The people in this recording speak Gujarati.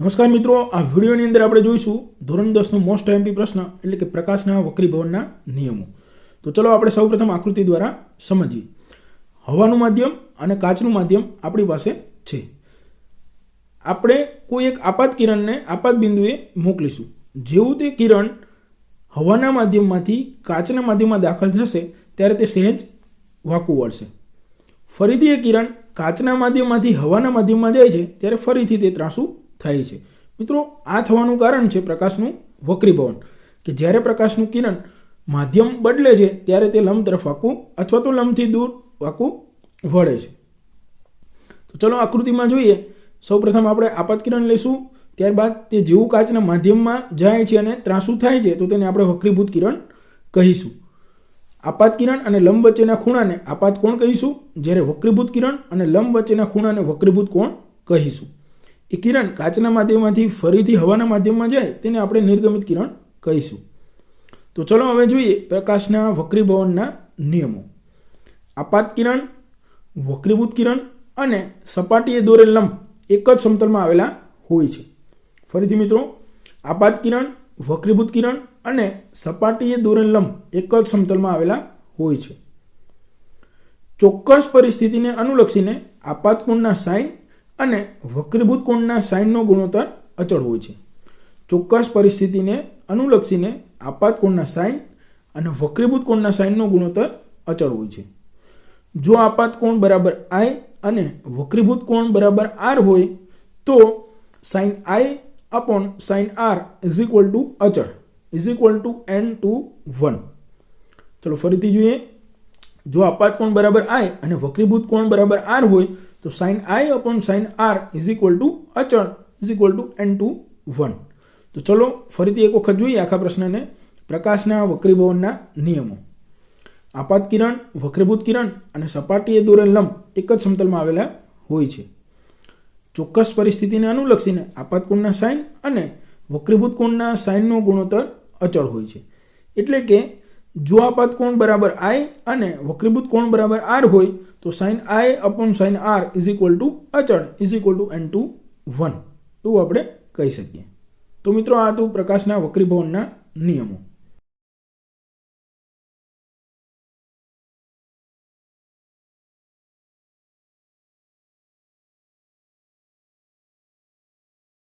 નમસ્કાર મિત્રો, આ વિડીયોની અંદર આપણે જોઈશું ધોરણ દસનો મોસ્ટ એમપી પ્રશ્ન, એટલે કે પ્રકાશના વક્રીભવનના નિયમો. તો ચલો આપણે સૌપ્રથમ આકૃતિ દ્વારા સમજીએ. હવાનું માધ્યમ અને કાચનું માધ્યમ આપણી પાસે છે. આપણે કોઈ એક આપાત કિરણને આપાત બિંદુએ મોકલીશું. જેવું તે કિરણ હવાના માધ્યમમાંથી કાચના માધ્યમમાં દાખલ થશે, ત્યારે તે સહેજ વાંકું વળશે. ફરીથી એ કિરણ કાચના માધ્યમમાંથી હવાના માધ્યમમાં જાય છે, ત્યારે ફરીથી તે ત્રાસું થાય છે. મિત્રો, આ થવાનું કારણ છે પ્રકાશનું વક્રીભવન કે જ્યારે પ્રકાશનું કિરણ માધ્યમ બદલે છે, ત્યારે તે લંબ તરફ આખું અથવા તો લંબથી દૂર આખું વળે છે. તો ચલો આકૃતિમાં જોઈએ. સૌપ્રથમ આપણે આપાત કિરણ લઈશું. ત્યારબાદ તે જેવું કાચના માધ્યમમાં જાય છે અને ત્રાસું થાય છે, તો તેને આપણે વક્રીભૂત કિરણ કહીશું. આપાત કિરણ અને લંબ વચ્ચેના ખૂણાને આપાત કોણ કહીશું? જ્યારે વક્રીભૂત કિરણ અને લંબ વચ્ચેના ખૂણાને વક્રીભૂત કોણ કહીશું? એ કિરણ કાચના માધ્યમમાંથી ફરીથી હવાના માધ્યમમાં જાય તેને આપણે નિર્ગમિત કિરણ કહીશું. તો ચલો હવે જોઈએ પ્રકાશના વક્રીભવનના નિયમો. આપાત કિરણ, વક્રીભૂત કિરણ અને સપાટીએ દોરેલ લંબ એક જ સમતલમાં આવેલા હોય છે. ફરીથી મિત્રો, આપાત કિરણ, વક્રીભૂત કિરણ અને સપાટીએ દોરેલ લંબ એક જ સમતલમાં આવેલા હોય છે. ચોક્કસ પરિસ્થિતિને અનુલક્ષીને આપાત સાઈન અને વક્રીભૂત કોણના સાઇનનો ગુણોત્તર અચળ હોય છે. ચોક્કસ પરિસ્થિતિને અનુલક્ષીને આપાત કોણના સાઇન અને વક્રીભૂત કોણના સાઇનનો ગુણોત્તર અચળ હોય છે. જો આપાત કોણ બરાબર આઈ અને વક્રીભૂત કોણ બરાબર આર હોય, તો sine i upon sine r is equal to અચળ is equal to n two one ચલો ફરીથી જોઈએ. જો આપાત કોણ બરાબર આઈ અને વક્રીભૂત કોણ બરાબર આર હોય તો sine i upon sine r is equal to અચળ is equal to n two one તો ચલો ફરીથી એક વખત જોઈએ આખા પ્રશ્નને પ્રકાશના વક્રીભવનના નિયમો. આપાત કિરણ, વક્રીભૂત કિરણ અને સપાટીએ દોરેલ લંબ એક જ સમતલમાં આવેલા હોય છે. ચોક્કસ પરિસ્થિતિને અનુલક્ષીને આપાત કોણના સાઇન અને વક્રીભૂત કોણના સાઇનનો ગુણોત્તર અચળ હોય છે. એટલે કે જો આપાત કોણ બરાબર આઈ અને વક્રીભૂત કોણ બરાબર આર હોય તો sine i upon sine r is equal to અચળ is equal to n two one એવું આપણે કહી શકીએ. તો મિત્રો આ હતું પ્રકાશના વક્રીભવનના નિયમો.